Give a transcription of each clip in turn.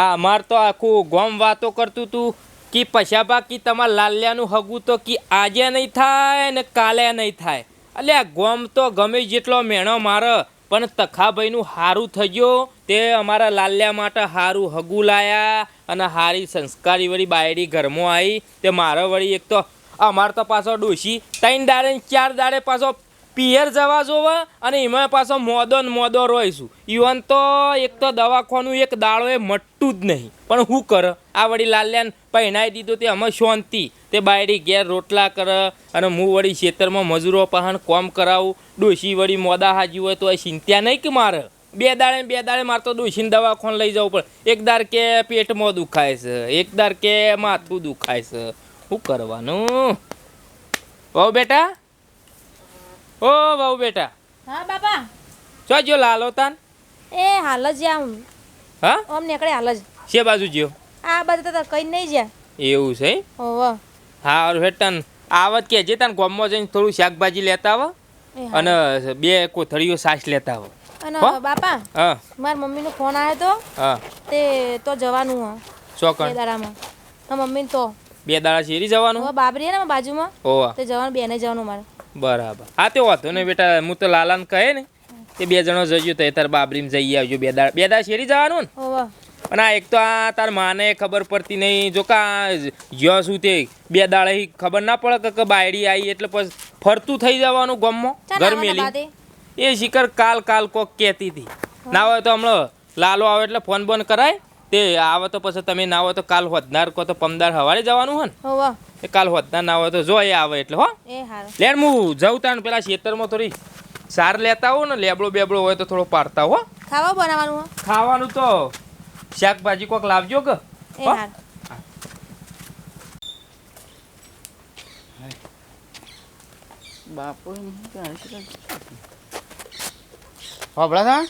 આ અમાર તો આખું ગોમ વાતો કરતું તું કે પછાબા કી તમારા લાલ્યાનું હગું તો કે આજે નહીં થાય ને કાલે નહીં થાય. એટલે આ ગોમ તો ગમે જેટલો મેણો મારે, પણ તખાભાઈનું હારું થઈ ગયો. તે અમારા લાલ્યા માટે હારું હગું લાયા અને હારી સંસ્કારી વળી બાયડી ઘરમાં આવી. તે મારો વળી એક તો અમાર તો પાછો ડોશી, ત્રણ દાડે ચાર દાડે પાછો પિયર જવા જોવે અને એમાં પાછો મોદો ને મોદો રોઈશું. ઈવન તો એક તો દવાખાનું એક દાળો એ મટતું જ નહીં. પણ શું કર? આ વળી લાલ્યાને પહેણાઈ દીધું તે અમે શાંતિ. તે બાયડી ઘેર રોટલા કર અને હું વળી ખેતરમાં મજૂરો પહાણ કોમ કરાવું. ડોશી વળી મોદા હાજી હોય તો એ ચિંતા નહીં કે મારે? બે દાડે બે દાડે મારે તો ડોશીને દવાખાને લઈ જવું પડે. એક દાર કે પેટમાં દુખાય છે, એક દાર કે માથું દુખાય છે. શું કરવાનું? બહુ બેટા? ઓ બહુ બેટા. હા બાપા. ચો જો લાલો તાન એ હાલ જ આમ હા. ઓમ નીકળે હાલ જ. છે બાજુ જ્યો? આ બાજુ તો કઈ નહીં જ્યાં. એવું છે ઓવા હા ઓર હેટન આવત કે જે તાન ગામમાં જઈને થોડું શાકભાજી લેતા આવો અને બે કોથળીઓ સાસ લેતા આવો. અને બાપા હા. મારા મમ્મીનો ફોન આવ્યો તો હા. તે તો જવાનું હા. બે ચોકણ દાડામાં. મારા મમ્મીને તો. બે દાડા શેરી જવાનું? બાબરી હે ને બાજુમાં? ઓવા તે જવાનું બેને જવાનું મારે. બરાબર. હા તે વાંધો ને બેટા હું તો લાલાને કહે ને તે બે જણો જજો તો તાર બાબરીમાં જઈ આવજો બે દાડા બે દાડા શેરી જવાનું ને? અને આ એક તો આ તાર માને ખબર પડતી નહીં જો કા જ્યાં શું તે બે દાડે ખબર ના પડે કે- બાયડી આવી એટલે પછી ફરતું થઈ જવાનું ગમમાં ગરમેલી. એ શિખર કાલ કાલ કોક કહેતી હતી. ના હોય તો હમણાં લાલો આવે એટલે ફોન બોન કરાય. તે આવે તો પછી તમે ના હોય તો કાલ હોદનાર કો તો પમદાર હવારે જવાનું ને હોવ એ કાલ હોદનાર ના હોય તો જો એ આવે એટલે હો. એ હારું. લેણ હું જઉં તાણ પેલા ખેતરમાં થોડી સાર લેતા હોઉં ને લેબડો બેબડો હોય તો થોડો પાડતા હો. ખાવા બનાવવાનું હો? ખાવાનું તો શાકભાજી કોક લાવજો કે એ હો? હારું. બાપુ હોબળા થા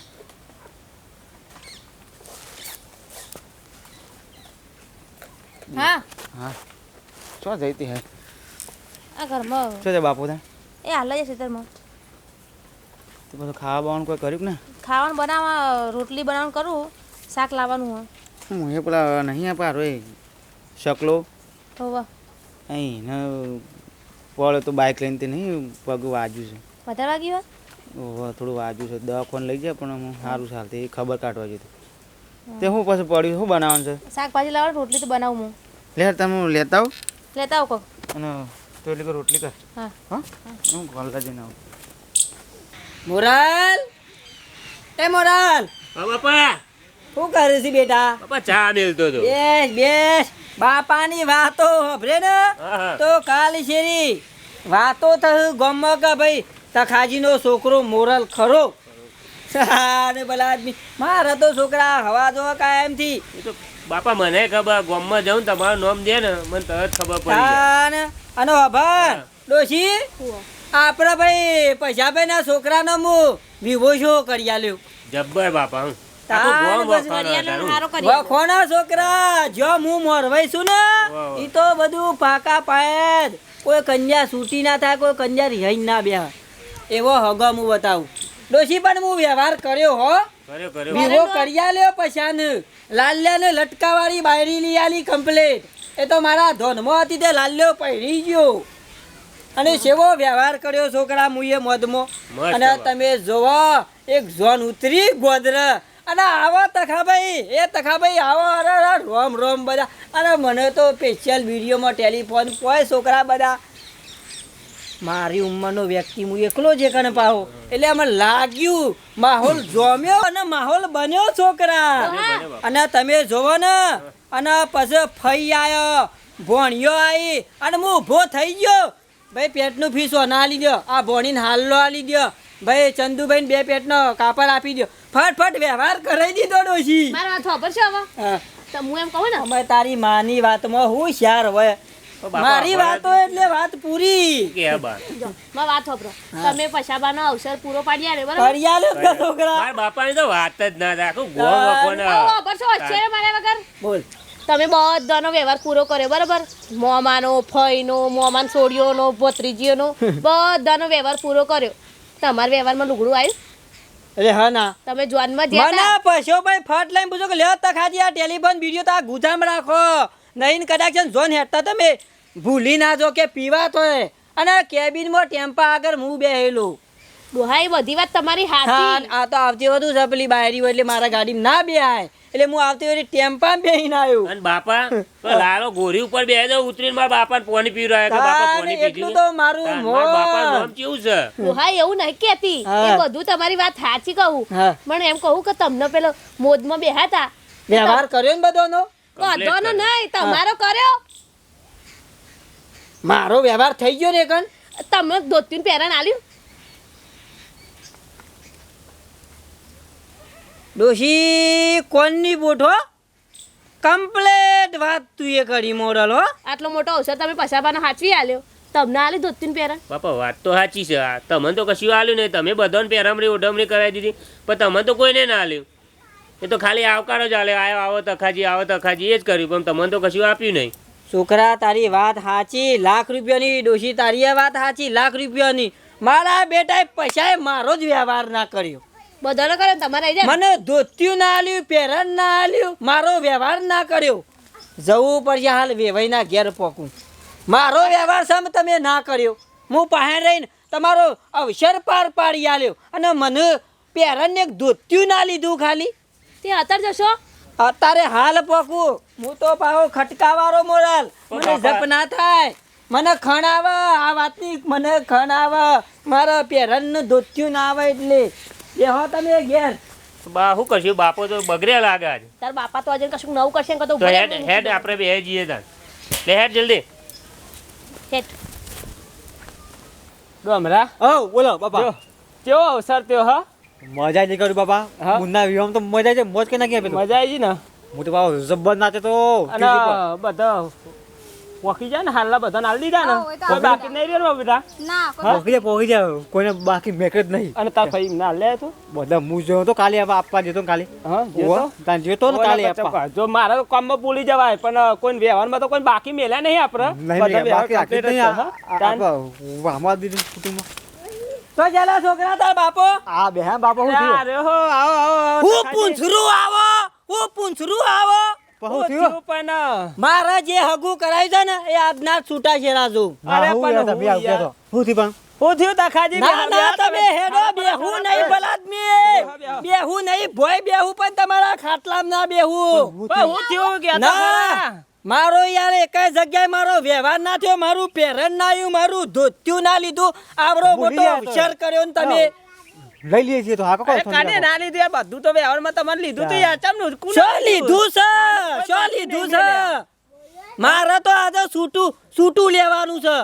હા? હા. શું જઈતી હે? આ ઘરમાં શું છે બાપુ થા એ હાલ જ ખેતરમાં તું બધું ખાવા બાવાનું કોઈ કર્યું ને? ખાવાનું બનાવવા રોટલી બનાવવાનું કરું શાક લાવવાનું હોય. હું એ પેલા નહીં આપા રો શકલો. હોવા અહીં ને પડે તો બાઇક લઈને તે નહીં પગ વાજ્યું છે. વધારે વાગ્યું હોય? થોડું વાજ્યું છે. દવાખાને લઈ જાય પણ હું સારું ચાલતી એ ખબર કાઢવા જતી તે હું પછી પડ્યું શું બનાવવાનું છે? શાકભાજી લાવવાનું રોટલી તો બનાવું હું. લે તમે લેતા આવ. લેતા આવ કોક. અને તો એટલે રોટલી કર. હા. હા? હું ગોલતા જઈને આવું. મોરાલ! એ મોરાલ! બાપા. શું કરે છે બેટા? બાપા ચા મેલતો તો બેસ બેસ. બાપાની વાતો હભરે ને? તો કાલ શેરી વાતો થયું ગમમાં કે ભાઈ તખાજીનો છોકરો મોરલ ખરો. અને ભલા આદમી. મારા તો છોકરા હવા જો કાયમથી. એ તો બાપા મને ખબર ગામમાં જાઉં તમારું નામ દે ને મને તરત ખબર પડી અને હભાર ડોશી આપણા ભાઈ પૈસાભાઈ ના છોકરાનો હું વિવો શો કરી આલ્યો. જબ્બર બાપા હું. છોકરા જો હું મોરવાઈ છું ને વાહ. તો બધું પાકા પાયે કોઈ કંજા સુટી ના થાય કોઈ કંજા રિહાઈ ના બે એવો હગમ હું બતાવું. ડોશી પણ હું વ્યવહાર કર્યો હો. કર્યો કર્યો. વિવો કર્યા લ્યો પછાન. લાલ્યાને લટકાવાળી બાયરી લઈ આલી કમ્પ્લેટ એ તો મારા ધોનમાં હતી તે લાલ્યો પહેરી ગયો. અને સેવો વ્યવહાર કર્યો છોકરા મુએ મોદમો અને તમે જોવો એક ઝોન ઉતરી ગોદર. અને આવો તખાભાઈ એ તખાભાઈ આવો અરે અરે રોમ રોમ બધા. અને મને તો સ્પેશિયલ વિડીયોમાં ટેલિફોન કોઈ છોકરા બધા મારી ઉંમરનો વ્યક્તિ હું એકલો જ એકને પાહો. એટલે અમે લાગ્યું માહોલ જોમ્યો અને માહોલ બન્યો છોકરા. અને તમે જોવો ને અને પછી ફઈ આવ્યો ભોણિયો આવી અને હું ઊભો થઈ ગયો. ભાઈ પેટનું ફીસ ના આલી દો આ ભોણીને હાલ્લો આલી દો ભાઈ ચંદુભાઈને બે પેટનો કાપડ આપી દો ફટફટ વ્યવહાર કરાવી દીધો ડોશી. મારા વાત છે હવે? હું. એમ કહું ને? અમે તારી માની વાતમાં હું શ્યાર હોય. મારી વાતો એટલે વાત પૂરી. કે આ બાર જો વાત ખબરો તમે પૈસાબાનો અવસર પૂરો પાડ્યા રે બરાબર? પાડ્યા લે છોકરા. મારા બાપાની તો વાત જ ના રાખો ગો ગામ વખોને ખબર છે વચ્ચે મારે વગર? બોલ. તમે બધાનો વ્યવહાર પૂરો કર્યો બરાબર? મોમાનો ફઈનો મોમાન સોડિયોનો ભત્રીજીઓનો બધાનો વ્યવહાર પૂરો કર્યો. તમારા વ્યવહારમાં લુગડું આવ્યું? અરે હા ના. તમે જોનમાં જ્યાં ના તા. ભાઈ ફટ લઈને પૂછો કે લ્યો તખાજી આ ટેલિફોન વીડિયો તો આ ગુજામ રાખો. નહીં કદાચ છે ને હેઠતા તમે ભૂલી ના જો કે પીવા તો અને કેબિનમાં ટેમ્પા આગળ હું બેહેલું. ડોહા બધી વાત તમારી હાથી આ તો આવતી વધુ છે પેલી બાયરી હોય એટલે મારા ગાડી ના બેહાય. એટલે હું આવતી વખતે ટેમ્પા બેહીને આવ્યો. અને બાપા તો લારો ગોરી ઉપર બે દો ઉતરીને મારા બાપાને પોણી પી રહ્યા કે બાપા તાને પોણી એટલું તો મારું મો. બાપા નામ કેવું છે? ડોહા એવું નહીં કેતી એ બધું તમારી વાત સાચી કહું. પણ એમ કહું કે તમને પેલો મોજમાં બેહાતા. વ્યવહાર કર્યો ને બધાનો? વાંધો નહીં તમારો કર્યો? મારો વ્યવહાર થઈ ગયો ને કન તમે ધોતીને પહેરણ આલ્યું. ડોશી કોણની બોઠો કમ્પ્લેટ વાત તું એ કરી મોરલ હો. આટલો મોટો અવસર તમે પસાબાનો હાચવી આલ્યો. તમને આલી ધોતીને પહેરણ. બાપા વાત તો સાચી છે. તમને તો કશું આલ્યું નહીં. તમે બધાને પહેરામણી ઓઢમણી કરાવી દીધી. પણ તમને તો કોઈને ના આલ્યું. એ તો ખાલી આવકારો જ આલે આવો આવો તખાજી આવો તખાજી એ જ કર્યું પણ તમને તો કશું આપ્યું નહીં. છોકરા તારી વાત સાચી લાખ રૂપિયાની ડોશી તારી એ વાત સાચી લાખ રૂપિયાની. મારા બેટાએ પૈસાએ મારો જ વ્યવહાર ના કર્યો. બધાનો કરે તમારે મને ધોત્યું ના આલ્યું પહેરણ ના આલ્યું મારો વ્યવહાર ના કર્યો. જવું પડશે હાલ વેવાઈના ઘેર પોકું. મારો વ્યવહાર સમ તમે ના કર્યો. હું પાસે રહીને તમારો અવસર પાર પાડી આલ્યો. અને મને પહેરણને એક ધોતિયું ના લીધું ખાલી. તે અત્યારે જશો? અત્યારે હાલ પોકું. હું તો પાહો ખટકાવાળો મોરલ. મને જપ ના થાય. મને ખણ આવે આ વાતની મને ખણ આવે. મારા પહેરણનું ધોત્યું ના આવે એટલે. એ હો તમે ઘેર. બા શું કરશું? બાપો તો બગડ્યા લાગે આજે. તાર બાપા તો આજે કશું નવું કરશે તો હેડ હેડ આપણે બે જઈએ તાર. લે હેડ જલ્દી. હેડ. ડોમરા હવ બોલો બાપા. કેવો અવસર ત્યો હા? મજા નહીં કર્યું બાપા હા? મુન્ના વિવાહ તો મજા છે મોજ કે નાખી કે મજા આવી ને હું તો બાપા જબ્બર નાચે તો અને બધા વખી જાય ને હાલના બધા નાલ દીધા ને કોઈ બાકી નહીં રહ્યો ને બધા પોકી જાય પોકી જાય કોઈને બાકી મેક જ નહીં અને તાર ભાઈ ના લે તો બધા હું જોયો તો કાલે હવે આપવા જતો ને કાલે હા તાન ને કાલે આપવા જો મારા કામમાં ભૂલી જવાય પણ કોઈ વ્યવહારમાં તો કોઈ બાકી મેલ્યા નહીં આપણે નહીં નહીં, બાકી રાખી નહીં આ- આ- તાન- આપવા વામવા દીધું કુટુંબમાં તો ચાલો છોકરા તાર બાપો. આ બે બાપો હું થયો? અરે હો આવો આવો હું પૂંછરું આવો હું પૂંછરું આવો. પણ મારા જે હગુ કરાય છે ને એ આજના જ છૂટા છે રાજુ અરે પણ હું થયું પણ? હું થયું તખાજી ના ના તમે હેડો બેહુ નહીં બલાદમી બેહુ નહીં ભોય બેહુ પણ તમારા ખાટલામાં ના બેહું. હું થયું? કે ના. મારો યાર એકાય જગ્યાએ મારો વ્યવહાર ના થયો મારું પહેરણ ના આવ્યું મારું ધોત્યું ના લીધું આવરો મોટો અક્ષર કર્યો ને તમે. લઈ લઈએ છીએ તો હા અરે કાને ના લીધું આ બધું તો વ્યવહારમાં તમારે લીધું તો યાર ચમનું શું લીધું. છે? શું લીધું છે? મારે તો આજે સૂટું સૂટું લેવાનું છે.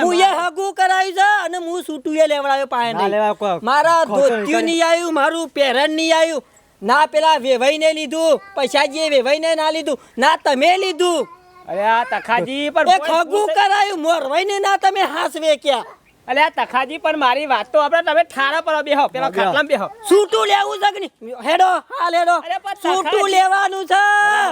હું એ હગું કરાયું છે અને હું સૂટું એ લેવડાવ્યો ના નહીં. મારા ધોત્યું નહીં નહીં આવ્યું મારું પહેરણ નહીં આવ્યું ના પેલા વેવાઈને લીધું પૈસાજીએ વેવાઈને ના લીધું ના તમે લીધું. અરે આ તખાજી પર ખગું કરાયું મોરવાઈને ના તમે હાસ ક્યાં? અરે આ તખાજી પણ મારી વાત તો આપણે તમે ઠારા પર બેહો પેલા. ખાટલામાં બેહો. સૂટું લેવું છે કે નહીં? હેડો. હાલ હેડો સૂટું લેવાનું છે.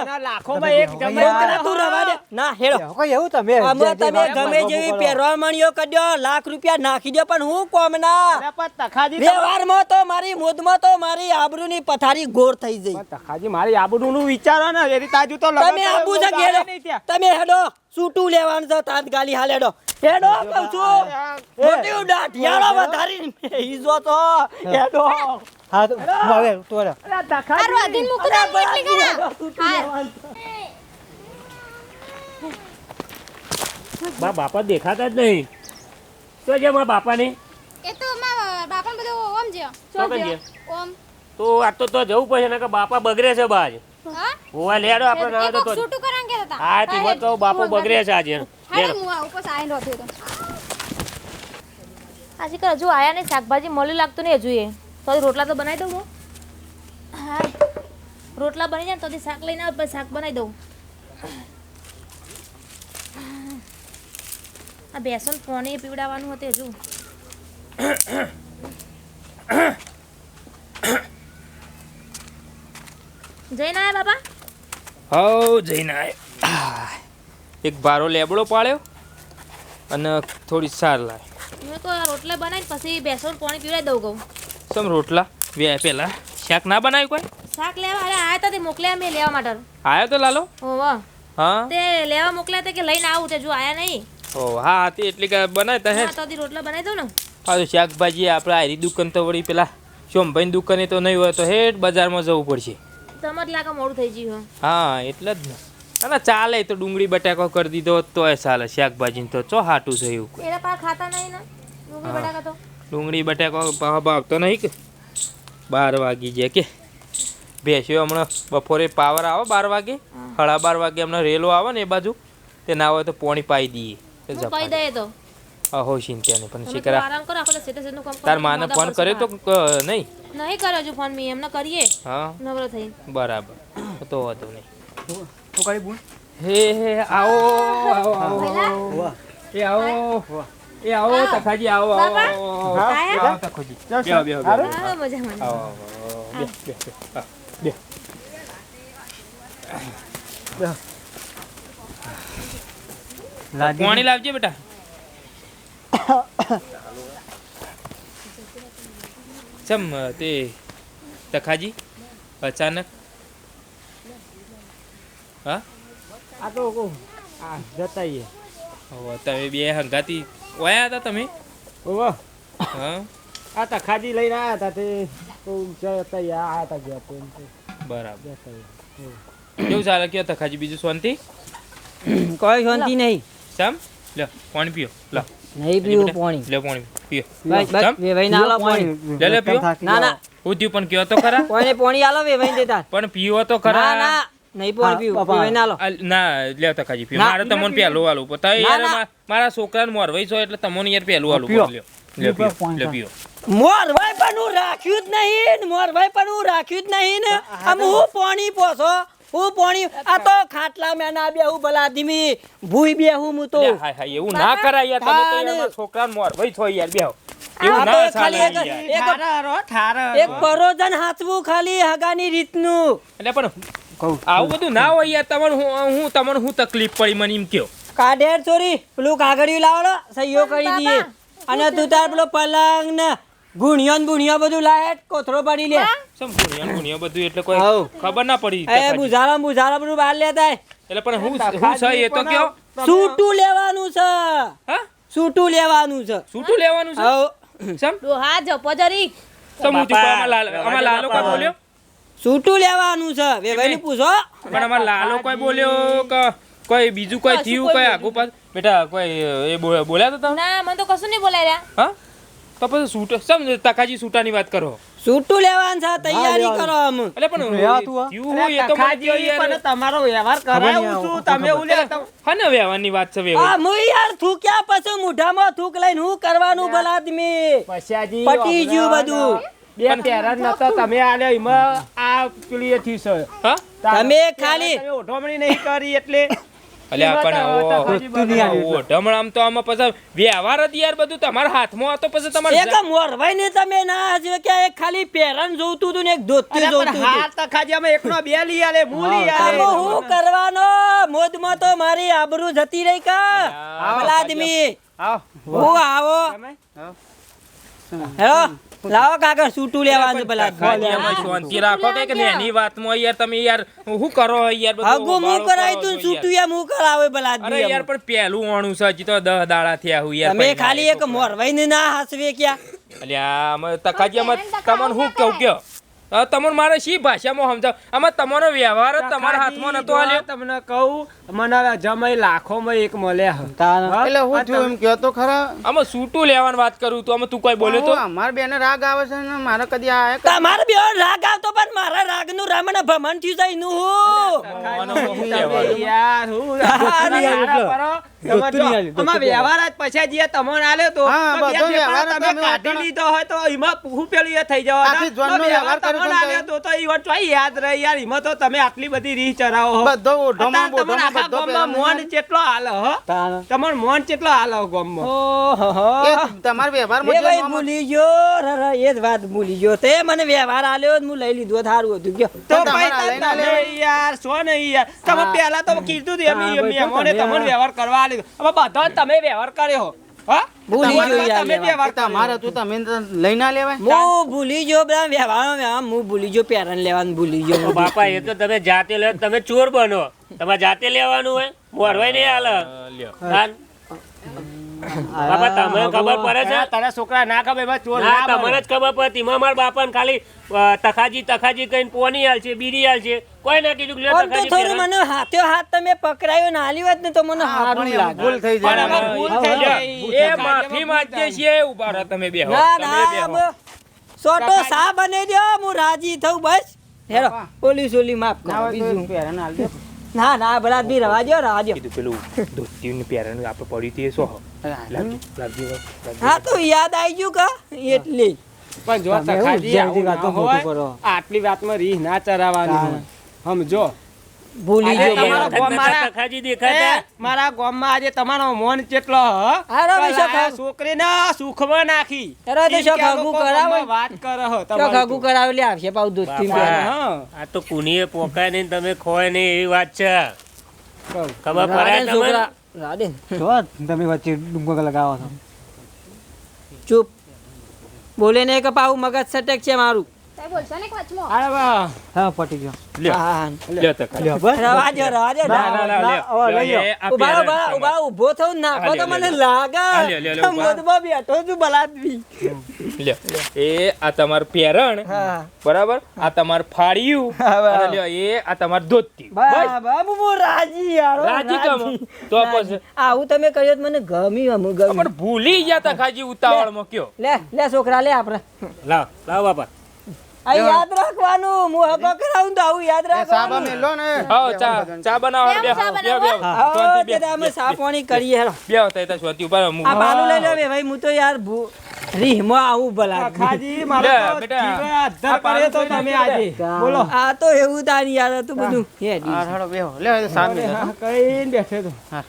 ના, લાખોમાં એક જમે તું રવા દે. ના હેડો. કોઈ એવું તમે અમે તમે ગમે જેવી પહેરવા માંડ્યો કડ્યો લાખ રૂપિયા નાખી દો પણ હું કોમના? ના પણ તખાજી વ્યવહારમાં તો મારી મોદમાં તો મારી આબરૂની પથારી ગોળ થઈ જઈ. તખાજી મારી આબરૂનું વિચારો ને એની તાજુ તો તમે આબુ છે. તમે હેડો. સૂટું લેવાનું છે તાત ગાલી હાલે ડો હેડો કહું છું મોટી દાઢિયાળો વધારી ઈજો તો હેડો. હા તો હવે તું. અરે આ કરા. બા બાપા દેખાતા જ નહીં. તો જે મારા બાપાને? એ તો મારા બાપા બધું ઓમ છે ઓમ તો આ તો તો જવું પડશે ને કે બાપા બગડે છે બાજ. હા હોવા લેડો આપણે ના તો તો છૂટું કરા ん કે હતા. હા તી મત કહું બાપુ બગડે છે આજે. હાડે. હું આ ઉપર આઈ રોધ્યો તો. આજે કર હજુ આયા ને શાકભાજી મળી લાગતું નહીં હજુ એ. તો રોટલા તો બનાવી દઉં હું. હા. રોટલા બની જાય ને તો શાક લઈને આવે પછી શાક બનાવી દઉં. આ બેસન પાણી પીવડાવવાનું હતું હજુ. જઈને આયા બાપા? હવ જઈને આય. એક ભારો લેબડો પાડ્યો અને થોડી સાર લાય મેં તો આ રોટલા બનાવી પછી બેસન પાણી પીવડાવી દઉં કહું. સમ રોટલા? બે પેલા શાક ના બનાવ્યું કોઈ? શાક લેવા અરે આયા તા તે મોકલ્યા મેં લેવા માટે. આવ્યો તો લાલો? હોવા હા? તે લેવા મોકલ્યા તે કે લઈને આવું તે જો આયા નહીં. ઓ હા હતી એટલે કે બનાવતા હે. તો રોટલા બનાવી દઉં ને. હા તો શાકભાજી આપણે આરી દુકાન તો વળી પેલા શોમભાઈ દુકાને તો નહીં હોય તો હેઠ બજારમાં જવું પડશે. તમાર લાગે મોડું થઈ ગયું હા એટલે જ ને. અને ચાલે તો ડુંગળી બટાકો કરી દીધો તો તોય ચાલે શાકભાજી તો ચો હાટું છે એવું હો એના પા ખાતા નહીં ને ડુંગળી બટાકા તો? ડુંગળી બટાકો ભાવ ભાવતો નહીં કે. બાર વાગી જાય કે. ભેંસ્યો હમણાં બપોરે પાવર આવે બાર વાગે હળા બાર વાગે હમણાં રેલો આવે ને એ બાજુ તે ના હોય તો પોણી પાઈ દઈએ. પાઈ દઈએ તો? અહો નહીં પણ શીકરા તાર માને ફોન કર્યો તો નહીં? નહીં કરો હજુ ફોન મી એમને કરીએ. હા? નવરો થઈ. બરાબર. તો હતો નહીં. તો કઈ બોલ હે હે આવો આવો આવો. એ આવો એ આવો તખાજી આવો આવો? આવો? તખાજી. બેહો બેહો બેહો. હા મજામાં આવો આવો બે બે બે પાણી લાવજે બેટા. ચમ તે તખાજી? અચાનક? હા? આ તો કહું આ જતા આઈએ. હવે તમે બે હંગાતી ઓયા હતા તમે? ઓવો, હા? આ તખાજી લઈને આયા હતા તે કહું જતા આ આયા હતા ગયા તો તો. બરાબર. કેવું ચાલે કયો તખાજી? બીજું શાંતિ? કોઈ શાંતિ નહીં. સમ લો પાણી પીઓ. લો નહીં પીવું પાણી. લે પાણી પીઓ બસ બસ ચમ? વેવાઈ ના આલો પાણી. લે લે પીઓ. ના ના. હું થયું પણ કયો તો ખરા? કોઈને પાણી આલો વેવાઈ દેતા. પણ પીવો તો ખરા. ના નહીં પાણી પીવું. વેવાઈ ના આલો. ના લે તખાજી પીઓ. ના, મારે તમને પહેલું આલું પણ યાર મારા છોકરાને મોરવાઈ છો એટલે તમને યાર પહેલું આલું લ્યો. લે પીઓ લે પીઓ. મોરભાઈ પણ હું રાખ્યું જ નહીં ને મોરભાઈ પણ હું રાખ્યું જ નહીં ને. આમ હું પાણી પોસો હું પાણી આ તો ખાટલા મેં ના બેહું ભલા ધીમી. ભૂઈ બેહું હું તો. હાય હાય એવું ના કરાય યાર તમે તો યાર તાને. મારા છોકરાને મોરવાઈ યાર બેહો. એવું ના ચાલે ખાલી એક- યાર. એક ઠાર હરો, ઠાર. એક પરોજન હાચવું ખાલી હગાની રીતનું. એટલે પણ આવું બધું ના હોય યાર તમને હું હું તમને હું તકલીફ પડી મને એમ કયો. કાઢેર ચોરી પેલું કાગળિયું લાવડો સહીઓ કરી દઈએ. અને તું તાર પેલો પલંગ ને ગુણિયો ને બુણિયો બધું લાયે કોથરો પડી લે. સમ ગુણિયોન ગુણિયો બધું? એટલે કોઈ ખબર ના પડી એ. બુઝારા બુઝારા બધું બહાર લેતા એટલે પણ હું હું છે એ તો કયો? સૂટું લેવાનું છે. હા? સૂટું લેવાનું છે. છૂટું લેવાનું છે? હવ સમ ડોહા જપો જરી. સમ હું લાલ- અમાર લાલો કા બોલ્યો? સૂટું લેવાનું છે. વેવાઈને પૂછો. પણ અમાર લાલો કોઈ બોલ્યો કે કોઈ બીજું કોઈ થયું કોઈ આગુ પાછ? બેટા કોઈ એ બોલ્યા તો તમે? ના મને તો કશું નહીં બોલાય રહ્યા. હા? તો પછી સૂટ સમ તકાજી સૂટાની વાત કરો? સૂટું લેવાનું છે તૈયારી કરો આમ. એટલે પણ એ તો મને તખાજી કહો યાર. પણ તમારો વ્યવહાર કરાવું છું તમે ઉલ્યા તમ- વ્યવહારની વાત છે આ વ્યવહાર યાર થૂક્યા પછી મુઠામાં થૂક લઈને હું કરવાનું ભલા આદમી પશ્યાજી પટી ગયું બધું. બે પેરા નતો તમે એમાં આ પેલી છે. તમે ખાલી તમે ઓઢવણી નહીં કરી એટલે અલ્યા પણ ઓ- તખાજી આમ તો આમાં પછી વ્યવહાર જ યાર બધું. તમારા હાથમાં હતો પછી તમારે એક મોરભાઈ ને તમે ના હજવે કે એક ખાલી પહેરન જોતું હતું ને એક ધોતી જોતું હતું. હાથ ખાજી અમે એકનો બે લઈ આલે હું લઈ આલે. હું કરવાનો? મોદમાં તો મારી આબરૂ જતી રહી કા? આદમી આવ હું આવો? હેલો લાવો કાકા સૂટું લેવાનું પેલા શાંતિ રાખો કે નાની વાતમાં યાર તમે યાર હું કરો યાર બધું હગું હું કરાય કરાવી તું સૂટું યાર. એમ હું કરાવે પેલા અરે યાર પણ પહેલું ઓણું છે હજી તો 10 દાડા થયા હું યાર તમે ખાલી એક મોરવાઈ ને ના હાસવે ક્યાં? અલ્યા અમે તકાજી અમે તમને હું કહું કયો? તમને મારે શી ભાષામાં સમજાવ? આમાં તમારો વ્યવહાર જ તમારા હાથમાં નતો આલ્યો. તમને કહું મને જમાઈ લાખોમાં એક મળ્યા. એટલે હું થયું એમ કહો તો ખરા? આમાં સૂટું લેવાની વાત કરું તો આમાં તું કોઈ બોલ્યો તો? અમારે બેને રાગ આવે છે ને મારે કદી આ તમારે બે રાગ આવતો પણ મારા રાગનું રામણ ભમણ થયું જાય નું? યાર, હું વ્યવહાર જ પછી જે તમને આલ્યો તો. તમે કાઢી લીધો હોય તો એમાં હું પેલું એ થઈ જવા વ્યવહાર તો તો તો ઈ યાદ રહે યાર. એમાં તો તમે આટલી બધી રીહ ચરાવો હો. બધો ઓઢોમાં અત્યારે આખા ગામમાં મોન ચેટલો હાલે હો. તમાર મોન ચેટલો હાલે હો ગામમાં. એ તમારા વ્યવહારમાં એ ભાઈ ભૂલી ગયો. ર, ર, એ જ વાત ભૂલી ગયો. તે મને વ્યવહાર આલ્યો હું લઈ લીધો થારું હતું ગયો. તો ભાઈ તમે યાર સો નહીં યાર. તમે પહેલા તો કીધું હતું એમ તમને વ્યવહાર કરવા આલ્યો. હવે બધા તમે વ્યવહાર કર્યો હા? ભૂલી તમારે ગયો યાર તમારે તું તમે લઈ ના લેવાય. હું ભૂલી ગયો બધા વ્યવહાર વ્યવહાર હું ભૂલી ગયો પેરણ લેવાનું ભૂલી ગયો. બાપા એ તો તમે જાતે લે તમે ચોર બનો. તમારે જાતે લેવાનું હોય? મોરવાય નહીં હાલ. લ્યો. બાપા તમને ખબર પડે છે? તારા છોકરા ના ખબર એમાં ચોર ના ના તમને જ ખબર પડતી માં મારા બાપાને ખાલી તખાજી તખાજી કહીને પોની હાલ છે બીડી હાલ છે. કોઈ ના કીધું તો તખાજી થોડું મને હાથે હાથ તમે પકડાયો ના આલી વાત ને તો મને હારું લાગે. ભૂલ થઈ જાય. પણ ભૂલ થઈ જાય. એ માફી માંગીએ છે ઊભા રહો તમે બે ના ના સોટો સા બને દો હું રાજી થઉં બસ. હેરો પોલીસ ઓલી માફ કરો બીજું. હાલ દે. ના ના બરાબર બી રવા દો રવા દો કીધું પેલું ધોતીનું પહેરવાનું આપણે પડી તે સો હા તો યાદ આવી ગયું કા? એટલે. પણ જો તમે એવું તખાજી જેલથી આવું ના વાતો ખોટું કરો. હોય, આટલી વાતમાં રીહ ના ચરાવવાની સમજો. ભૂલી અરે મારા- તખાજી દેખાતા? મારા ગામમાં આજે તમારો મોન કેટલો હ? ખાવું? છોકરીને સુખમાં નાખી. તો શું ખાગું કરાવે? ગામમાં વાત કરે હ તો તમારી ખાગું તો. લે આવશે. આ તો કુનીએ પોકાય નહીં ને તમે ખોય નહીં એવી વાત છે. ખબર પડે તમને? છોકરા જો તમે વચ્ચે ડુંગો લગાવો છો ચૂપ બોલે ને કે પાછું મગજ સટક છે મારું તમારે. હા, તો બરાબર? આ તમારું ફાળિયું એ આ તમારું ધોતી. રાજી રાજી તો આવું તમે કહ્યું તો મને ગમ્યું ભૂલી ગયા તખાજી ઉતાવળમાં કયો? લે લે છોકરા લે આપણે. લાવ લાવ બાપા. આ યાદ રાખવાનું હું હગો કરાવું તો આવું યાદ એ સાબા રાખવાનું. ને. હા ચા ચા બનાવો બે બે બે શાંતિ, બે અમે સાફ પાણી કરીએ હેરો બે આવતા હતા સ્વાતિ ઉપર અમુક આ બાલું લઈ લે ભાઈ હું તો યાર ભૂ રીહમાં આવું ભલા. તખાજી, મારો બેટા. જીવે કરે તો તમે આજે. બોલો. આ તો એવું તારી યાર હતું બધું. હેડી. હા હેડો બેહો. લે સામે અરે બેઠે તો હા.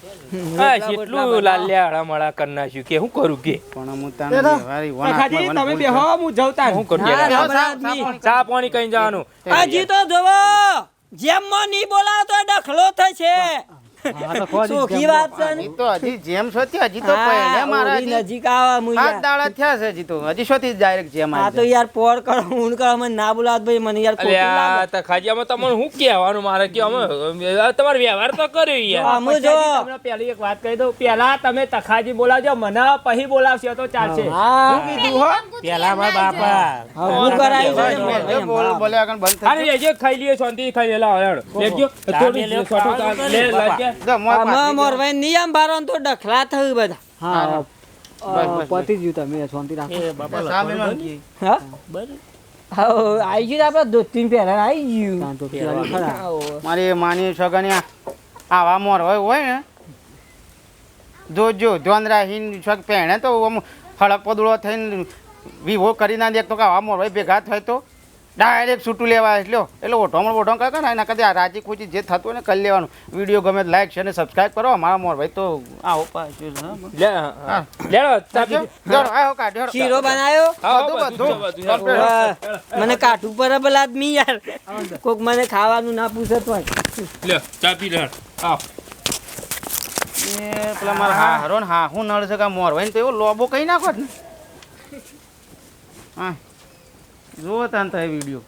કેટલું લાલ્યા હળા મળા કરી નાખ્યું કે હું કરું કે? પણ હું તને વ્યવહારી વન તખાજી તમે બેહો હું જવતા હું કરું ના, ચા પાણી કઈ જવાનું. હજી તો જોવો જેમ માં નહીં બોલાવો તો ડખલો થશે. ચોખ્ખી વાત છે ને. તો હજી જેમ છો હજી તો પહેલે મારા નજીક આવા હું યાર. દાડા થયા છે હજી તો. હજી શોથી ડાયરેક્ટ જેમ આ તો યાર પોર કરો ઊંડ કરો મને ના બોલાવત ભાઈ મને યાર ખોટું લાગે. તખાજી બોલાજો તમારે શું કહેવાનું? મારે કે અમે તમારે વ્યવહાર તો કર્યો યાર. આમ જો. તમને પહેલી એક વાત કહી દઉં. પહેલા તમે તખાજી બોલાવજો મને પછી બોલાવશો તો ચાલશે. હા કીધું હો? પેલા મારા બાપા. હું કરાવી છે ને મેં જો બોલ બોલે આગળ બંધ થઈ અરે લેજો ખાઈ લઈએ શાંતિ ખાઈ લેલા હેડ. લેજો થોડું લે લાગ્યા. આમાં મોરવાઈ નિયમ બારો તો ડખલા થયું બધા. હા. પતી ગયું તમે શાંતિ રાખો. આવી ગયું આપણે ધોતી પહેલા આવી ગયું. મારી માની સગની આવા મોર હોય હોય ને જોજો ધ્યાન રાખીને છોક પહેણે તો હળક પદુડો થઈને વિવો કરી ના દે તો કે આવા મોર ભેગા થાય તો? ડાયરેક્ટ છૂટું લેવા એટલે એટલે ઓઢોમણ ઓઢો કરતા ને એના કદી આ રાજી ખુશી જે થતું હોય ને કરી લેવાનું. વીડિયો ગમે લાઈક છે ને સબસ્ક્રાઈબ કરો. અમારા મોર ભાઈ તો આવો. શીરો બનાવ્યો મને કાઠું પર બલ આદમી યાર. કોક મને ખાવાનું ના પૂછે તો લે ચા પી લે. આવ. એ પેલા મારા હા હરો ને હા હું નળ છે કે મોર ભાઈ ને તો એવો લોબો કઈ નાખો ને. હા. જુઓ તાન થાય વીડિયો